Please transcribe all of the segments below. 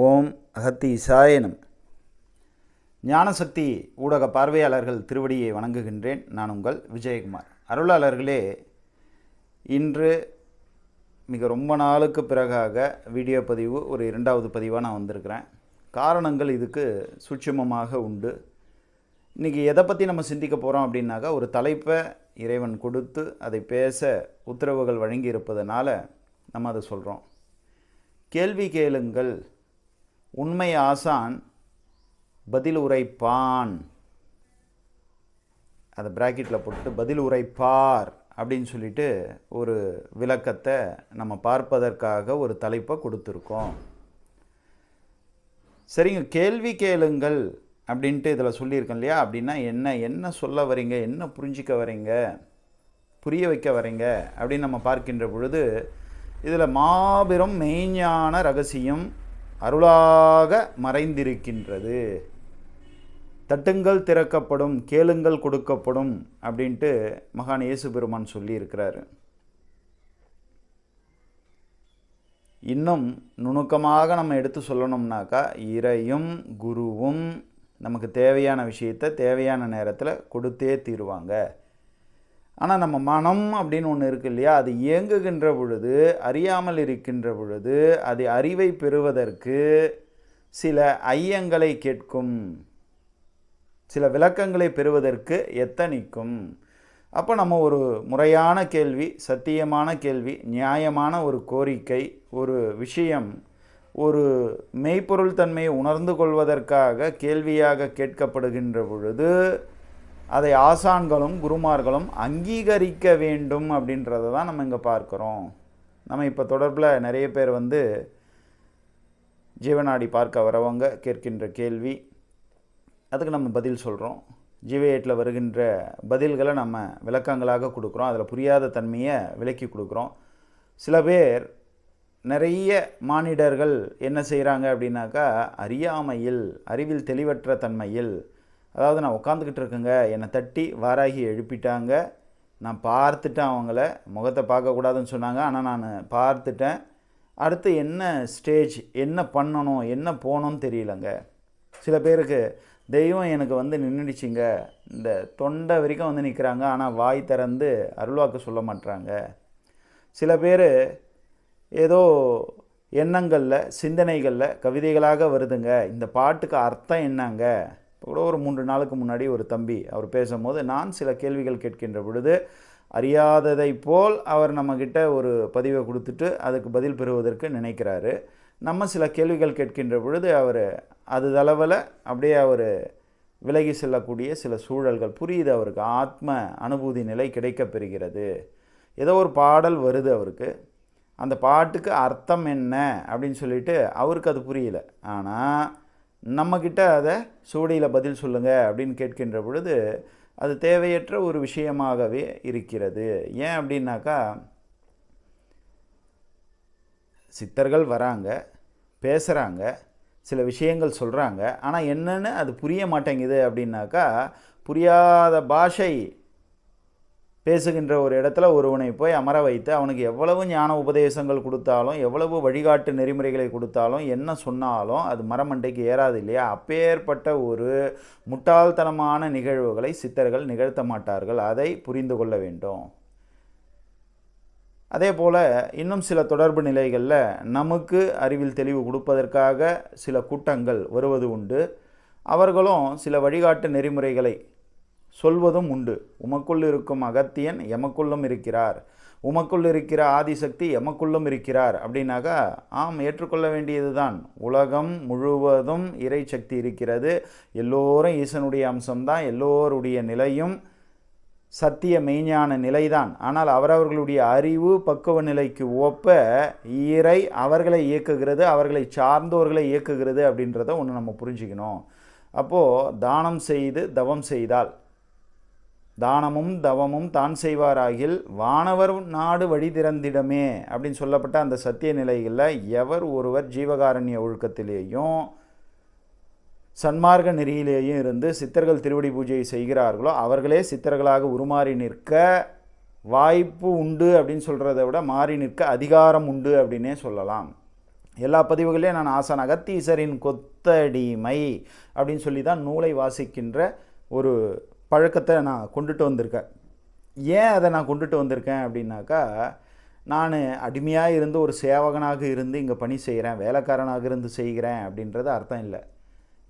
ஓம் அகத்தி சாயனம் ஞானசக்தி ஊடக பார்வையாளர்கள் திருவடியை வணங்குகின்றேன். நான் உங்கள் விஜயகுமார். அருளாளர்களே இன்று மிக ரொம்ப நாளுக்கு பிறகாக வீடியோ பதிவு ஒரு இரண்டாவது பதிவாக நான் வந்திருக்கிறேன். காரணங்கள் இதுக்கு சூட்சமமாக உண்டு. இன்றைக்கி எதை பற்றி நம்ம சிந்திக்க போகிறோம் அப்படின்னாக்கா ஒரு தலைப்பை இறைவன் கொடுத்து அதை பேச உத்தரவுகள் வழங்கி இருப்பதனால நம்ம அதை சொல்கிறோம் கேள்வி கேளுங்கள். உண்மை ஆசான் பதில் உரைப்பான். அதை ப்ராக்கெட்டில் போட்டு பதில் உரைப்பார் அப்படின்னு சொல்லிட்டு ஒரு விளக்கத்தை நம்ம பார்ப்பதற்காக ஒரு தலைப்பை கொடுத்துருக்கோம். சரிங்க கேள்வி கேளுங்கள் அப்படின்ட்டு இதில் சொல்லியிருக்கேன் இல்லையா? அப்படின்னா என்ன என்ன சொல்ல வரீங்க என்ன புரிஞ்சிக்க வரீங்க புரிய வைக்க வரீங்க அப்படின்னு நம்ம பார்க்கின்ற பொழுது இதில் மாபெரும் மெய்ஞான ரகசியம் அருளாக மறைந்திருக்கின்றது. தட்டுங்கள் திறக்கப்படும் கேளுங்கள் கொடுக்கப்படும் அப்படின்ட்டு மகான் இயேசு பெருமான் சொல்லியிருக்கிறாரு. இன்னும் நுணுக்கமாக நம்ம எடுத்து சொல்லணும்னாக்கா இறையும் குருவும் நமக்கு தேவையான விஷயத்தை தேவையான நேரத்தில் கொடுத்தே தீருவாங்க. ஆனால் நம்ம மனம் அப்படின்னு ஒன்று இருக்கு இல்லையா? அது இயங்குகின்ற பொழுது அறியாமல் இருக்கின்ற பொழுது அது அறிவை பெறுவதற்கு சில ஐயங்களை கேட்கும். சில விளக்கங்களை பெறுவதற்கு எத்தனிக்கும்? அப்போ நம்ம ஒரு முறையான கேள்வி சத்தியமான கேள்வி நியாயமான ஒரு கோரிக்கை ஒரு விஷயம் ஒரு மெய்ப்பொருள் தன்மையை உணர்ந்து கொள்வதற்காக கேள்வியாக கேட்கப்படுகின்ற பொழுது அதை ஆசான்களும் குருமார்களும் அங்கீகரிக்க வேண்டும் அப்படின்றத தான் நம்ம இங்கே பார்க்குறோம். நம்ம இப்போ தொடர்பில் நிறைய பேர் வந்து ஜீவநாடி பார்க்க வரவங்க கேட்கின்ற கேள்வி அதுக்கு நம்ம பதில் சொல்கிறோம் ஜீவ வருகின்ற பதில்களை நம்ம விளக்கங்களாக கொடுக்குறோம். அதில் புரியாத தன்மையை விளக்கி கொடுக்குறோம். சில பேர் நிறைய மானிடர்கள் என்ன செய்கிறாங்க அப்படின்னாக்கா அறியாமையில் அறிவில் தெளிவற்ற தன்மையில் அதாவது நான் உட்காந்துக்கிட்டு இருக்கேங்க. என்னை தட்டி வாராகி எழுப்பிட்டாங்க. நான் பார்த்துட்டேன் அவங்கள. முகத்தை பார்க்கக்கூடாதுன்னு சொன்னாங்க. ஆனால் நான் பார்த்துட்டேன். அடுத்து என்ன ஸ்டேஜ் என்ன பண்ணணும் என்ன போகணும்னு தெரியலங்க. சில பேருக்கு தெய்வம் எனக்கு வந்து நின்றுடுச்சிங்க இந்த தொண்டை வரைக்கும் வந்து நிற்கிறாங்க ஆனால் வாய் திறந்து அருள்வாக்கு சொல்ல மாட்டுறாங்க சில பேர் ஏதோ எண்ணங்களில் சிந்தனைகளில் கவிதைகளாக வருதுங்க. இந்த பாட்டுக்கு அர்த்தம் என்னங்க? இப்போ கூட ஒரு மூன்று நாளுக்கு முன்னாடி ஒரு தம்பி அவர் பேசும்போது நான் சில கேள்விகள் கேட்கின்ற பொழுது அறியாததை போல் அவர் நம்மக்கிட்ட ஒரு பதிவை கொடுத்துட்டு அதுக்கு பதில் பெறுவதற்கு நினைக்கிறாரு. நம்ம சில கேள்விகள் கேட்கின்ற பொழுது அவர் அது தளவில் அப்படியே அவர் விலகி செல்லக்கூடிய சில சூழல்கள் புரியுது அவருக்கு. ஆத்ம அனுபூதி நிலை கிடைக்கப் பெறுகிறது. ஏதோ ஒரு பாடல் வருது அவருக்கு. அந்த பாட்டுக்கு அர்த்தம் என்ன? அப்படின்னு சொல்லிட்டு அவருக்கு அது புரியல. ஆனால் நம்மக்கிட்ட அதை சுவடியில் பதில் சொல்லுங்கள் அப்படின்னு கேட்கின்ற பொழுது அது தேவையற்ற ஒரு விஷயமாகவே இருக்கிறது. ஏன் அப்படின்னாக்கா சித்தர்கள் வராங்க பேசுகிறாங்க சில விஷயங்கள் சொல்கிறாங்க ஆனால் என்னென்னு அது புரிய மாட்டேங்குது அப்படின்னாக்கா புரியாத பாஷை பேசுகின்ற ஒரு இடத்துல ஒருவனை போய் அமர வைத்து அவனுக்கு எவ்வளவு ஞான உபதேசங்கள் கொடுத்தாலும் எவ்வளவு வழிகாட்டு நெறிமுறைகளை கொடுத்தாலும் என்ன சொன்னாலும் அது மரமண்டைக்கு ஏறாது இல்லையா? அப்பேற்பட்ட ஒரு முட்டாள்தனமான நிகழ்வுகளை சித்தர்கள் நிகழ்த்த மாட்டார்கள். அதை புரிந்து கொள்ள வேண்டும். அதே போல் இன்னும் சில தொடர்பு நிலைகளில் நமக்கு அறிவில் தெளிவு கொடுப்பதற்காக சில கூட்டங்கள் வருவது உண்டு. அவர்களும் சில வழிகாட்டு நெறிமுறைகளை சொல்வதும் உண்டு. உமக்குள் இருக்கும் அகத்தியன் எமக்குள்ளும் இருக்கிறார். உமக்குள் இருக்கிற ஆதிசக்தி எமக்குள்ளும் இருக்கிறார். அப்படின்னாக்கா ஆம் ஏற்றுக்கொள்ள வேண்டியது தான் உலகம் முழுவதும் இறை சக்தி இருக்கிறது. எல்லோரும் ஈசனுடைய அம்சம்தான். எல்லோருடைய நிலையும் சத்திய மெய்ஞான நிலைதான். ஆனால் அவரவர்களுடைய அறிவு பக்குவ நிலைக்கு ஒப்ப இறை அவர்களை இயக்குகிறது அவர்களை சார்ந்தோர்களை இயக்குகிறது அப்படின்றத ஒன்று நம்ம புரிஞ்சுக்கணும். அப்போது தானம் செய்து தவம் செய்தால் தானமும் தவமும் தான் செய்வாராகில் வானவர் நாடு வழி திறந்திடமே அப்படின்னு சொல்லப்பட்ட அந்த சத்திய நிலைகளில் எவர் ஒருவர் ஜீவகாரண்ய ஒழுக்கத்திலேயும் சன்மார்க்க நெறியிலேயும் இருந்து சித்தர்கள் திருவடி பூஜையை செய்கிறார்களோ அவர்களே சித்தர்களாக உருமாறி நிற்க வாய்ப்பு உண்டு அப்படின்னு சொல்கிறத விட மாறி நிற்க அதிகாரம் உண்டு அப்படின்னே சொல்லலாம். எல்லா பதிவுகளையும் நான் ஆசான் அகத்தீசரின் கொத்தடிமை அப்படின்னு சொல்லி தான் நூலை வாசிக்கின்ற ஒரு பழக்கத்தை நான் கொண்டுட்டு வந்திருக்கேன். ஏன் அதை நான் கொண்டுட்டு வந்திருக்கேன் அப்படின்னாக்கா நான் அடிமையாக இருந்து ஒரு சேவகனாக இருந்து இங்கே பணி செய்கிறேன் வேலைக்காரனாக இருந்து செய்கிறேன் அப்படின்றது அர்த்தம் இல்லை.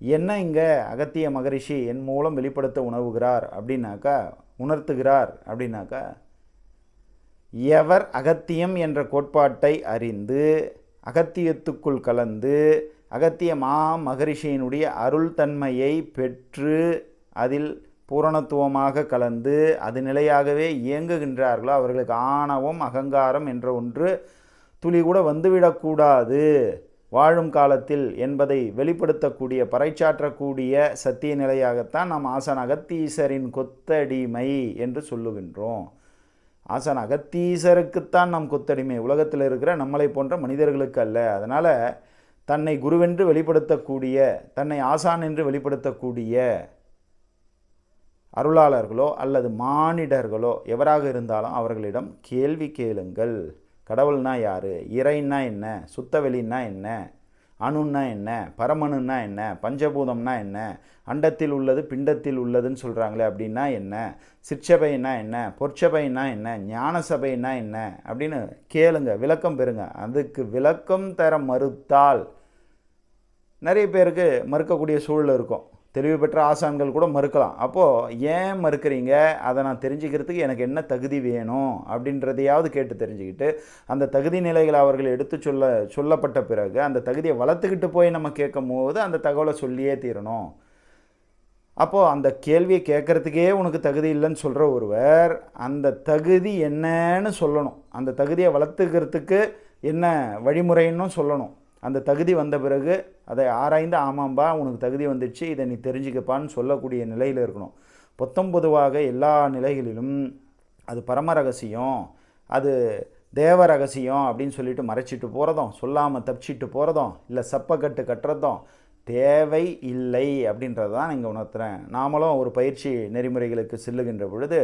என்ன இங்கே அகத்திய மகரிஷி என் மூலம் வெளிப்படுத்த உணவுகிறார் அப்படின்னாக்கா உணர்த்துகிறார் அப்படின்னாக்கா எவர் அகத்தியம் என்ற கோட்பாட்டை அறிந்து அகத்தியத்துக்குள் கலந்து அகத்திய மா மகரிஷியினுடைய அருள் தன்மையை பெற்று அதில் பூரணத்துவமாக கலந்து அது நிலையாகவே இயங்குகின்றார்களோ அவர்களுக்கு ஆணவம் அகங்காரம் என்ற ஒன்று துளி கூட வந்துவிடக்கூடாது. வாழும் காலத்தில் என்பதை வெளிப்படுத்தக்கூடிய பறைச்சாற்றக்கூடிய சத்திய நிலையாகத்தான் நாம் ஆசன் அகத்தீசரின் கொத்தடிமை என்று சொல்லுகின்றோம். ஆசன் அகத்தீசருக்குத்தான் நாம் கொத்தடிமை. உலகத்தில் இருக்கிற நம்மளை போன்ற மனிதர்களுக்கு அல்ல. அதனால் தன்னை குருவென்று வெளிப்படுத்தக்கூடிய தன்னை ஆசான் என்று வெளிப்படுத்தக்கூடிய அருளாளர்களோ அல்லது மானிடர்களோ எவராக இருந்தாலும் அவர்களிடம் கேள்வி கேளுங்கள். கடவுள்னா யார்? இறைன்னா என்ன? சுத்தவெளின்னா என்ன? அணுன்னா என்ன? பரமணுன்னா என்ன? பஞ்சபூதம்னா என்ன? அண்டத்தில் உள்ளது பிண்டத்தில் உள்ளதுன்னு சொல்கிறாங்களே அப்படின்னா என்ன? சிற்சபைன்னா என்ன? பொற்சபைன்னா என்ன? ஞான சபைன்னா என்ன? அப்படின்னு கேளுங்க விளக்கம் பெறுங்க. அதுக்கு விளக்கம் தர மறுத்தால் நிறைய பேருக்கு மறுக்கக்கூடிய சூழல் இருக்கும். தெளிவு பெற்ற ஆசான்கள் கூட மறுக்கலாம். அப்போது ஏன் மறுக்கிறீங்க? அதை நான் தெரிஞ்சுக்கிறதுக்கு எனக்கு என்ன தகுதி வேணும்? அப்படின்றதையாவது கேட்டு தெரிஞ்சுக்கிட்டு அந்த தகுதி நிலைகளை அவர்கள் எடுத்து சொல்ல சொல்லப்பட்ட பிறகு அந்த தகுதியை வளர்த்துக்கிட்டு போய் நம்ம கேட்கும் போது அந்த தகவலை சொல்லியே தீரணும். அப்போது அந்த கேள்வியை கேட்குறதுக்கே உனக்கு தகுதி இல்லைன்னு சொல்கிற ஒருவர் அந்த தகுதி என்னன்னு சொல்லணும். அந்த தகுதியை வளர்த்துக்கிறதுக்கு என்ன வழிமுறைன்னு சொல்லணும். அந்த தகுதி வந்த பிறகு அதை ஆராய்ந்து ஆமாம்பா உனக்கு தகுதி வந்துடுச்சு இதை நீ தெரிஞ்சுக்கப்பான்னு சொல்லக்கூடிய நிலையில் இருக்கணும். பொத்தம்பொதுவாக எல்லா நிலைகளிலும் அது பரம ரகசியம் அது தேவ ரகசியம் அப்படின்னு சொல்லிட்டு மறைச்சிட்டு போகிறதும் சொல்லாமல் தப்பிச்சிட்டு போகிறதும் இல்லை சப்பக்கட்டு கட்டுறதும் தேவை இல்லை அப்படின்றத தான் இங்கே உணர்த்துறேன். நாமளும் ஒரு பயிற்சி நெறிமுறைகளுக்கு செல்லுகின்ற பொழுது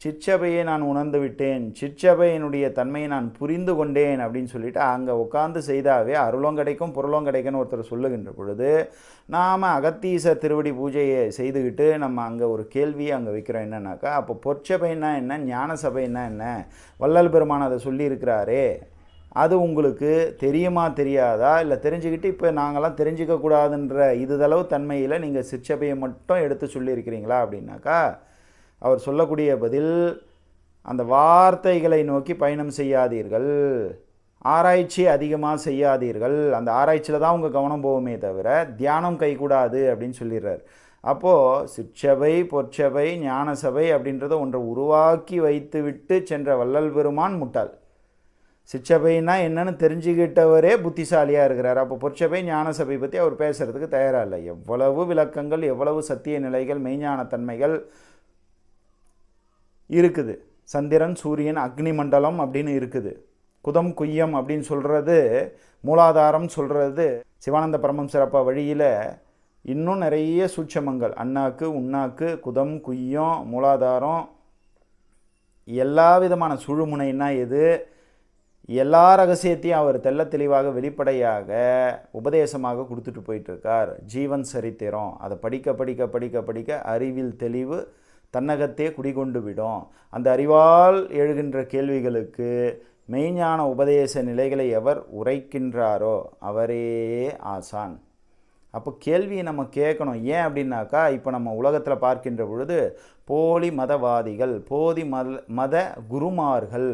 சிற்சபையை நான் உணர்ந்து விட்டேன் சிற்சபையினுடைய தன்மையை நான் புரிந்து கொண்டேன் அப்படின்னு சொல்லிட்டு அங்கே உட்காந்து செய்தாவே அருளும் கிடைக்கும் பொருளும் கிடைக்கும்னு ஒருத்தர் சொல்லுகின்ற பொழுது நாம் அகத்தீச திருவடி பூஜையை செய்துக்கிட்டு நம்ம அங்கே ஒரு கேள்வியை அங்கே வைக்கிறோம் என்னன்னாக்கா அப்போ பொற்சபைன்னா என்ன ஞான சபைன்னா என்ன? வள்ளல் பெருமான் அதை சொல்லியிருக்கிறாரே. அது உங்களுக்கு தெரியுமா தெரியாதா? இல்லை தெரிஞ்சுக்கிட்டு இப்போ நாங்களாம் தெரிஞ்சிக்கக்கூடாதுன்ற இதுதளவு தன்மையில் நீங்கள் சிற்சபையை மட்டும் எடுத்து சொல்லியிருக்கிறீங்களா அப்படின்னாக்கா அவர் சொல்லக்கூடிய பதில் அந்த வார்த்தைகளை நோக்கி பயணம் செய்யாதீர்கள். ஆராய்ச்சி அதிகமாக செய்யாதீர்கள். அந்த ஆராய்ச்சியில் தான் உங்கள் கவனம் போகுமே தவிர தியானம் கைகூடாது அப்படின்னு சொல்லிடுறார். அப்போது சிற்சபை பொற்சபை ஞானசபை அப்படின்றத ஒன்றை உருவாக்கி வைத்து விட்டு சென்ற வள்ளல் பெருமான் முட்டாள். சிச்சபைன்னா என்னன்னு தெரிஞ்சுக்கிட்டவரே புத்திசாலியாக இருக்கிறார். அப்போ பொற்சபை ஞான சபை பற்றி அவர் பேசுகிறதுக்கு தயாராக இல்லை. எவ்வளவு விளக்கங்கள் எவ்வளவு சத்திய நிலைகள் மெய்ஞான தன்மைகள் இருக்குது. சந்திரன் சூரியன் அக்னி மண்டலம் அப்படின்னு இருக்குது. குதம் குய்யம் அப்படின்னு சொல்கிறது மூலாதாரம் சொல்கிறது சிவானந்த பரமம் சிறப்பா வழியில் இன்னும் நிறைய சூட்சமங்கள். அண்ணாக்கு உண்ணாக்கு குதம் குய்யம் மூலாதாரம் எல்லா விதமான சுழுமுனைன்னா எது? எல்லா ரகசியத்தையும் அவர் தெள்ள தெளிவாக வெளிப்படையாக உபதேசமாக கொடுத்துட்டு போயிட்டுருக்கார். ஜீவன் சரித்திரம். அதை படிக்க படிக்க படிக்க படிக்க அறிவில் தெளிவு தன்னகத்தே குடிகொண்டு விடும். அந்த அறிவால் எழுகின்ற கேள்விகளுக்கு மெய்ஞான உபதேச நிலைகளை எவர் உரைக்கின்றாரோ அவரே ஆசான். அப்போ கேள்வியை நம்ம கேட்கணும். ஏன் அப்படின்னாக்கா இப்போ நம்ம உலகத்தில் பார்க்கின்ற பொழுது போலி மதவாதிகள் போதி மத மத குருமார்கள்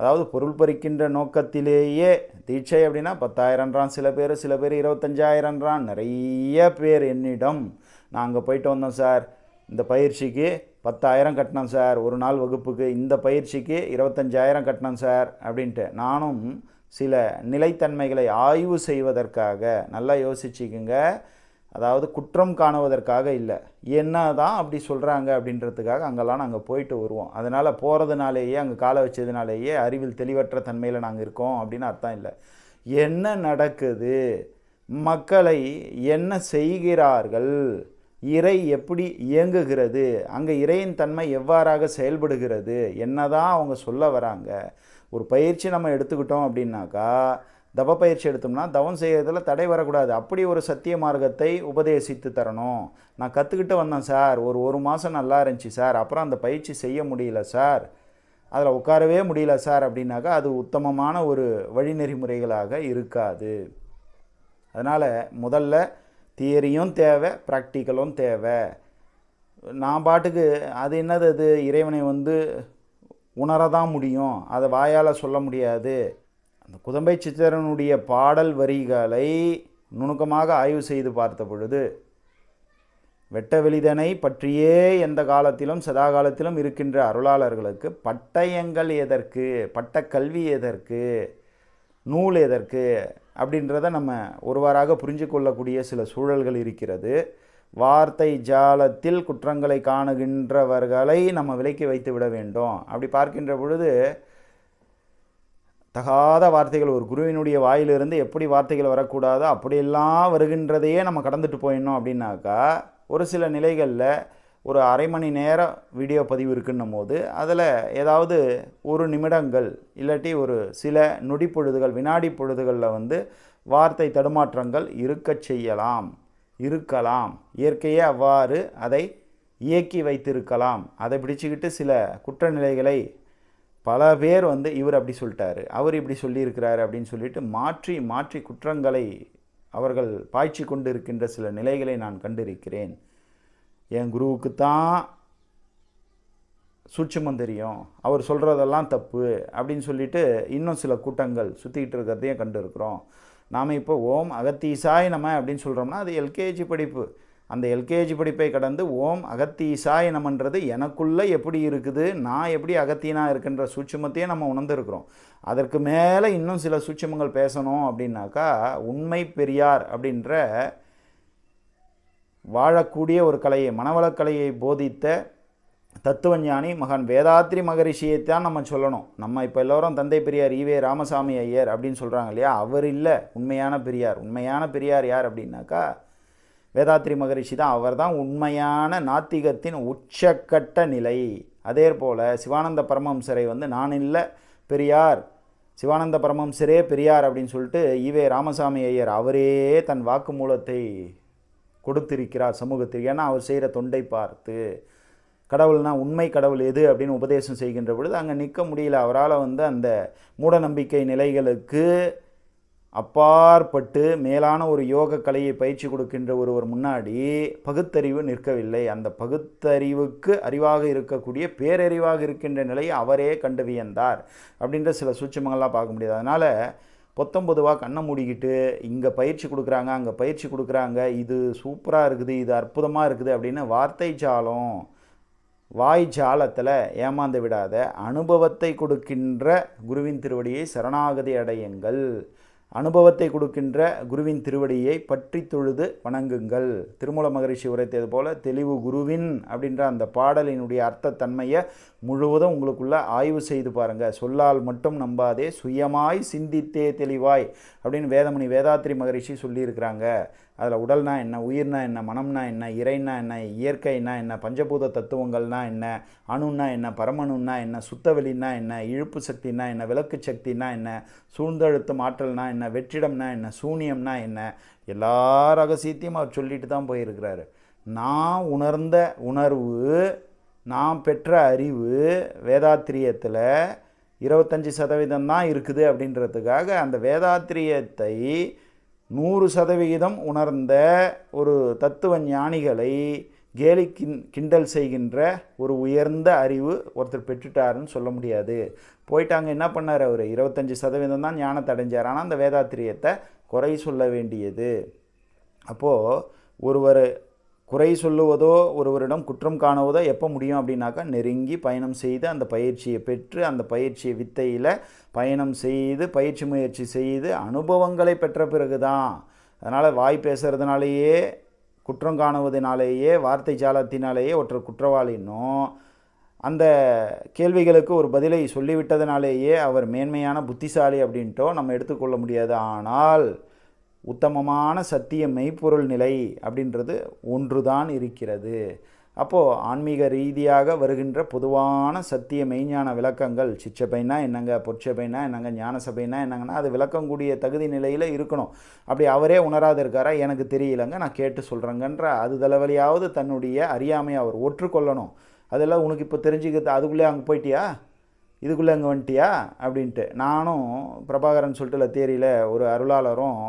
அதாவது பொருள் பறிக்கின்ற நோக்கத்திலேயே தீட்சை அப்படின்னா பத்தாயிரன்றான் சில பேர் சில பேர் இருபத்தஞ்சாயிரன்றான் நிறைய பேர் என்னிடம் நான் அங்கே போயிட்டு வந்தோம் சார் இந்த பயிற்சிக்கு பத்தாயிரம் கட்டினோம் சார் ஒரு நாள் வகுப்புக்கு இந்த பயிற்சிக்கு இருபத்தஞ்சாயிரம் கட்டினோம் சார் அப்படின்ட்டு. நானும் சில நிலைத்தன்மைகளை ஆய்வு செய்வதற்காக நல்லா யோசிச்சுக்குங்க. அதாவது குற்றம் காணுவதற்காக இல்லை. என்ன தான் அப்படி சொல்கிறாங்க அப்படின்றதுக்காக அங்கெல்லாம் நாங்கள் போயிட்டு வருவோம். அதனால் போகிறதுனாலேயே அங்கே காலை வச்சதுனாலேயே அறிவில் தெளிவற்ற தன்மையில் நாங்கள் இருக்கோம் அப்படின்னு அர்த்தம் இல்லை. என்ன நடக்குது? மக்களை என்ன செய்கிறார்கள்? இறை எப்படி இயங்குகிறது? அங்கே இறையின் தன்மை எவ்வாறாக செயல்படுகிறது? என்னதான் அவங்க சொல்ல வராங்க? ஒரு பயிற்சி நம்ம எடுத்துக்கிட்டோம் அப்படின்னாக்கா தவ பயிற்சி எடுத்தோம்னா தவம் செய்கிறதுல தடை வரக்கூடாது. அப்படி ஒரு சத்திய மார்க்கத்தை உபதேசித்து தரணும். நான் கற்றுக்கிட்டு வந்தேன் சார். ஒரு ஒரு மாதம் நல்லா இருந்துச்சு சார். அப்புறம் அந்த பயிற்சி செய்ய முடியல சார். அதில் உட்காரவே முடியல சார் அப்படின்னாக்கா அது உத்தமமான ஒரு வழிநெறிமுறைகளாக இருக்காது. அதனால் முதல்ல தியரியும் தேவை ப்ராக்டிக்கலும் தேவை. நான் பாட்டுக்கு அது என்னது அது இறைவனை வந்து உணரதான் முடியும். அதை வாயால் சொல்ல முடியாது. அந்த குதம்பை சித்திரனுடைய பாடல் வரிகளை நுணுக்கமாக ஆய்வு செய்து பார்த்த பொழுது வெட்ட வெளிதனை பற்றியே எந்த காலத்திலும் சதா காலத்திலும் இருக்கின்ற அருளாளர்களுக்கு பட்டயங்கள் எதற்கு பட்ட கல்வி எதற்கு நூல் எதற்கு அப்படின்றத நம்ம ஒருவாறாக புரிஞ்சு கொள்ளக்கூடிய சில சூழல்கள் இருக்கிறது. வார்த்தை ஜாலத்தில் குற்றங்களை காணுகின்றவர்களை நம்ம விலக்கி வைத்து விட வேண்டும். அப்படி பார்க்கின்ற பொழுது தகாத வார்த்தைகள் ஒரு குருவினுடைய வாயிலிருந்து எப்படி வார்த்தைகள் வரக்கூடாதோ அப்படியெல்லாம் வருகின்றதையே நம்ம கடந்துட்டு போயிடணும் அப்படின்னாக்கா ஒரு சில நிலைகளில் ஒரு அரை மணி நேரம் வீடியோ பதிவு இருக்குன்னும் போது அதில் ஏதாவது ஒரு நிமிடங்கள் இல்லாட்டி ஒரு சில நொடி பொழுதுகள் வினாடி பொழுதுகளில் வந்து வார்த்தை தடுமாற்றங்கள் இருக்கச் செய்யலாம் இருக்கலாம். இயற்கையே அவ்வாறு அதை இயக்கி வைத்திருக்கலாம். அதை பிடிச்சிக்கிட்டு சில குற்றநிலைகளை பல பேர் வந்து இவர் அப்படி சொல்லிட்டாரு அவர் இப்படி சொல்லியிருக்கிறாரு அப்படின்னு சொல்லிட்டு மாற்றி மாற்றி குற்றங்களை அவர்கள் பாய்ச்சி கொண்டு இருக்கின்ற சில நிலைகளை நான் கண்டிருக்கிறேன். என் குருவுக்கு தான் சூட்சுமம் தெரியும் அவர் சொல்கிறதெல்லாம் தப்பு அப்படின்னு சொல்லிட்டு இன்னும் சில கூட்டங்கள் சுற்றிக்கிட்டு இருக்கிறதையும் கண்டு இருக்கிறோம் நாம் இப்போ ஓம் அகத்தீசாய் நம்ம அப்படின்னு சொல்கிறோம்னா அது எல்கேஜி படிப்பு. அந்த எல்கேஜி படிப்பை கடந்து ஓம் அகத்தீசாய் நமன்றது எனக்குள்ளே எப்படி இருக்குது நான் எப்படி அகத்தீனா இருக்கின்ற சூட்சமத்தையே நம்ம உணர்ந்துருக்கிறோம். அதற்கு மேலே இன்னும் சில சூட்சமங்கள் பேசணும் அப்படின்னாக்கா உண்மை பெரியார் அப்படின்ற வாழக்கூடிய ஒரு கலையை மனவளக்கலையை போதித்த தத்துவஞானி மகான் வேதாத்ரி மகரிஷியை தான் நம்ம சொல்லணும். நம்ம இப்போ எல்லோரும் தந்தை பெரியார் ஈவே ராமசாமி ஐயர் அப்படின்னு சொல்கிறாங்க இல்லையா? அவர் இல்லை உண்மையான பெரியார். உண்மையான பெரியார் யார் அப்படின்னாக்கா வேதாத்ரி மகரிஷி தான். அவர் தான் உண்மையான நாத்திகத்தின் உச்சக்கட்ட நிலை. அதே போல் சிவானந்த பரமஹம்சரை வந்து நான் இல்லை பெரியார். சிவானந்த பரமஹம்சரே பெரியார் அப்படின்னு சொல்லிட்டு ஈவே ராமசாமி ஐயர் அவரே தன் வாக்குமூலத்தை கொடுத்திருக்கிறார் சமூகத்திற்கு ஏன்னா அவர் செய்கிற தொண்டை பார்த்து கடவுள்னா உண்மை கடவுள் எது? அப்படின்னு உபதேசம் செய்கின்ற பொழுது அங்கே நிற்க முடியல. அவரால் வந்து அந்த மூடநம்பிக்கை நிலைகளுக்கு அப்பாற்பட்டு மேலான ஒரு யோக கலையை பயிற்சி கொடுக்கின்ற ஒருவர் முன்னாடி பகுத்தறிவு நிற்கவில்லை. அந்த பகுத்தறிவுக்கு அறிவாக இருக்கக்கூடிய பேரறிவாக இருக்கின்ற நிலையை அவரே கண்டு வியந்தார் அப்படின்ற சில சூட்சமங்கள்லாம் பார்க்க முடியாது. அதனால் பொத்தம் பொதுவாக கண்ணை மூடிக்கிட்டு இங்கே பயிற்சி கொடுக்குறாங்க அங்கே பயிற்சி கொடுக்குறாங்க இது சூப்பராக இருக்குது இது அற்புதமாக இருக்குது அப்படின்னு வார்த்தை ஜாலம் வாய் ஜாலத்தில் ஏமாந்து விடாத அனுபவத்தை கொடுக்கின்ற குருவின் திருவடியை சரணாகதி அடையுங்கள். அனுபவத்தை கொடுக்கின்ற குருவின் திருவடியை பற்றி தொழுது வணங்குங்கள். திருமூல மகரிஷி உரைத்தது போல தெளிவு குருவின் அப்படின்ற அந்த பாடலினுடைய அர்த்தத்தன்மையை முழுவதும் உங்களுக்குள்ள ஆய்வு செய்து பாருங்கள் சொல்லால் மட்டும் நம்பாதே சுயமாய் சிந்தித்தே தெளிவாய் அப்படின்னு வேதமணி வேதாத்ரி மகரிஷி சொல்லியிருக்கிறாங்க. அதில் உடல்னா என்ன உயிர்னா என்ன மனம்னா என்ன இறைனா என்ன இயற்கைனா என்ன பஞ்சபூத தத்துவங்கள்னா என்ன அணுன்னா என்ன பரமணுன்னா என்ன சுத்தவெளினா என்ன இழுப்பு சக்தினா என்ன விளக்கு சக்தினா என்ன சூழ்ந்தழுத்தும் ஆற்றல்னா என்ன வெற்றிடம்னா என்ன சூனியம்னா என்ன எல்லா ரகசியத்தையும் அவர் சொல்லிட்டு தான் போயிருக்கிறாரு. நான் உணர்ந்த உணர்வு நான் பெற்ற அறிவு வேதாத்திரியத்தில் இருபத்தஞ்சி சதவீதம் தான் இருக்குது அப்படின்றதுக்காக அந்த வேதாத்திரியத்தை நூறு சதவிகிதம் உணர்ந்த ஒரு தத்துவ ஞானிகளை கேலி கிண் கிண்டல் செய்கின்ற ஒரு உயர்ந்த அறிவு ஒருத்தர் பெற்றுட்டாருன்னு சொல்ல முடியாது. போயிட்டாங்க என்ன பண்ணார் அவர்? இருபத்தஞ்சி சதவீதம் தான் ஞானத்தை அடைஞ்சார். ஆனால் அந்த வேதாத்திரியத்தை குறை சொல்ல வேண்டியது. அப்போது ஒருவர் குறை சொல்லுவதோ ஒருவரிடம் குற்றம் காணுவதோ எப்போ முடியும் அப்படின்னாக்கா நெருங்கி பயணம் செய்து அந்த பயிற்சியை பெற்று அந்த பயிற்சியை வித்தையில் பயணம் செய்து பயிற்சி முயற்சி செய்து அனுபவங்களை பெற்ற பிறகு தான் அதனால் வாய் பேசுகிறதுனாலேயே குற்றம் காணுவதனாலேயே வார்த்தை ஜாலத்தினாலேயே ஒருத்தர் குற்றவாளின்னும் அந்த கேள்விகளுக்கு ஒரு பதிலை சொல்லிவிட்டதுனாலேயே அவர் மேன்மையான புத்திசாலி அப்படின்ட்டோ நம்ம எடுத்துக்கொள்ள முடியாது. ஆனால் உத்தமமான சத்திய மெய்ப்பொருள் நிலை அப்படின்றது ஒன்றுதான் இருக்கிறது. அப்போது ஆன்மீக ரீதியாக வருகின்ற பொதுவான சத்திய மெய்ஞான விளக்கங்கள் சிச்சபைனா என்னங்க பொற்சபைனா என்னங்க ஞான சபைனா என்னங்கன்னா அது விளக்கக்கூடிய தகுதி நிலையில் இருக்கணும். அப்படி அவரே உணராது இருக்காரா? எனக்கு தெரியலங்க. நான் கேட்டு சொல்கிறேங்கன்ற அது தலைவலியாவது தன்னுடைய அறியாமையை அவர் ஒற்றுக்கொள்ளணும். அதெல்லாம் உனக்கு இப்போ தெரிஞ்சுக்கிறது அதுக்குள்ளே அங்கே போயிட்டியா? இதுக்குள்ளே அங்கே வந்துட்டியா? அப்படின்ட்டு. நானும் பிரபாகரன் சொல்லிட்டு தேரியில் ஒரு அருளாளரும்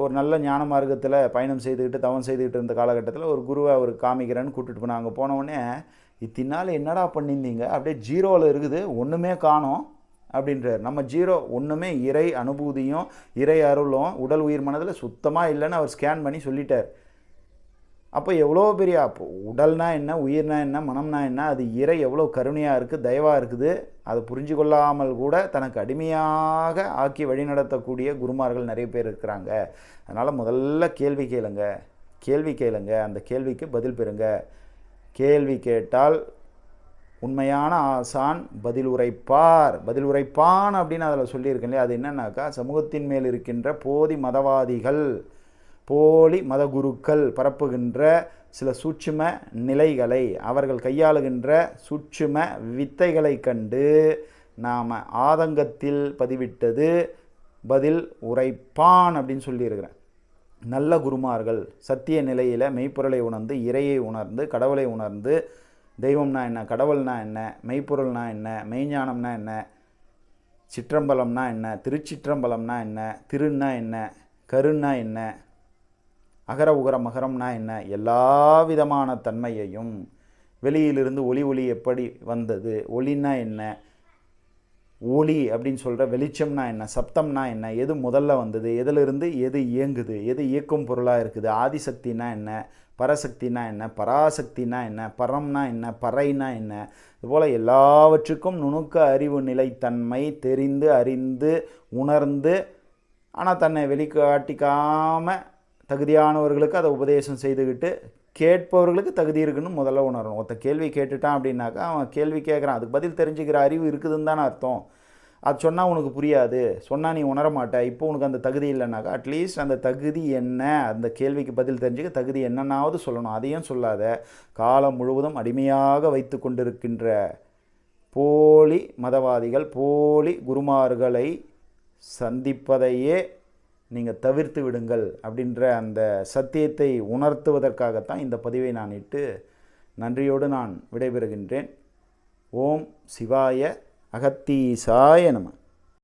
ஒரு நல்ல ஞான மார்க்கத்தில் பயணம் செய்துக்கிட்டு தவம் செய்துக்கிட்டு இருந்த காலகட்டத்தில் ஒரு குருவை அவர் காமிக்கிறேன்னு கூட்டிகிட்டு போனாங்க அங்கே போனவுடனே இத்தினால் என்னடா பண்ணியிருந்தீங்க? அப்படியே ஜீரோவில் இருக்குது ஒன்றுமே காணோம் அப்படின்றார். நம்ம ஜீரோ ஒன்றுமே இறை அனுபூதியும் இறை அருளும் உடல் உயிர் மனதில் சுத்தமாக இல்லைன்னு அவர் ஸ்கேன் பண்ணி சொல்லிட்டார். அப்போ எவ்வளோ பெரிய அப்போ உடல்னா என்ன உயிர்னா என்ன மனம்னா என்ன அது இறை எவ்வளோ கருணையாக இருக்குது தயவாக இருக்குது அதை புரிஞ்சு கொள்ளாமல் கூட தனக்கு அடிமையாக ஆக்கி வழிநடத்தக்கூடிய குருமார்கள் நிறைய பேர் இருக்கிறாங்க. அதனால் முதல்ல கேள்வி கேளுங்க கேள்வி கேளுங்க அந்த கேள்விக்கு பதில் பெறுங்க. கேள்வி கேட்டால் உண்மையான ஆசான் பதில் உரைப்பார். பதில் உரைப்பான் அப்படின்னு அதில் சொல்லியிருக்கேன் இல்லையா? அது என்னன்னாக்கா சமூகத்தின் மேல் இருக்கின்ற போதி மதவாதிகள். போலி மதகுருக்கள் பரப்புகின்ற சில சூட்சும நிலைகளை அவர்கள் கையாளுகின்ற சூட்சும வித்தைகளை கண்டு நாம் ஆதங்கத்தில் பதிவிட்டது பதில் உரைப்பான் அப்படின்னு சொல்லியிருக்கிறேன் நல்ல குருமார்கள் சத்திய நிலையில் மெய்ப்பொருளை உணர்ந்து இறையை உணர்ந்து கடவுளை உணர்ந்து தெய்வம்னா என்ன கடவுள்னா என்ன மெய்ப்பொருள்னா என்ன மெய்ஞானம்னா என்ன சிற்றம்பலம்னா என்ன திருச்சிற்றம்பலம்னா என்ன திருன்னா என்ன கருன்னா என்ன அகர உகர மகரம்னா என்ன? எல்லா விதமான தன்மையையும் வெளியிலிருந்து ஒளி ஒளி எப்படி வந்தது? ஒளின்னா என்ன? ஒளி அப்படின்னு சொல்கிற வெளிச்சம்னா என்ன? சப்தம்னா என்ன? எது முதல்ல வந்தது? எதிலிருந்து எது இயங்குது? எது இயக்கும் பொருளாக இருக்குது? ஆதிசக்தினா என்ன? பரசக்தினா என்ன? பராசக்தினா என்ன? பரம்னா என்ன? பறைனா என்ன? இதுபோல் எல்லாவற்றுக்கும் நுணுக்க அறிவு நிலைத்தன்மை தெரிந்து அறிந்து உணர்ந்து ஆனால் தன்னை வெளிக்காட்டிக்காமல் தகுதியானவர்களுக்கு அதை உபதேசம் செய்துக்கிட்டு கேட்பவர்களுக்கு தகுதி இருக்குன்னு முதல்ல உணரணும். ஒருத்த கேள்வி கேட்டுட்டான் அப்படின்னாக்கா அவன் கேள்வி கேட்குறான் அதுக்கு பதில் தெரிஞ்சுக்கிற அறிவு இருக்குதுன்னு தானே அர்த்தம். அது சொன்னால் உனக்கு புரியாது. சொன்னால் நீ உணர மாட்டே. இப்போ உனக்கு அந்த தகுதி இல்லைனாக்கா அட்லீஸ்ட் அந்த தகுதி என்ன? அந்த கேள்விக்கு பதில் தெரிஞ்சுக்க தகுதி என்னன்னாவது சொல்லணும். அதையும் சொல்லாத. காலம் முழுவதும் அடிமையாக வைத்து கொண்டிருக்கின்ற போலி மதவாதிகள் போலி குருமார்களை சந்திப்பதையே நீங்கள் தவிர்த்து விடுங்கள் அப்படின்ற அந்த சத்தியத்தை உணர்த்துவதற்காகத்தான் இந்த பதிவை நான் இட்டு நன்றியோடு நான் விடைபெறுகின்றேன். ஓம் சிவாய அகத்தீசாய நம.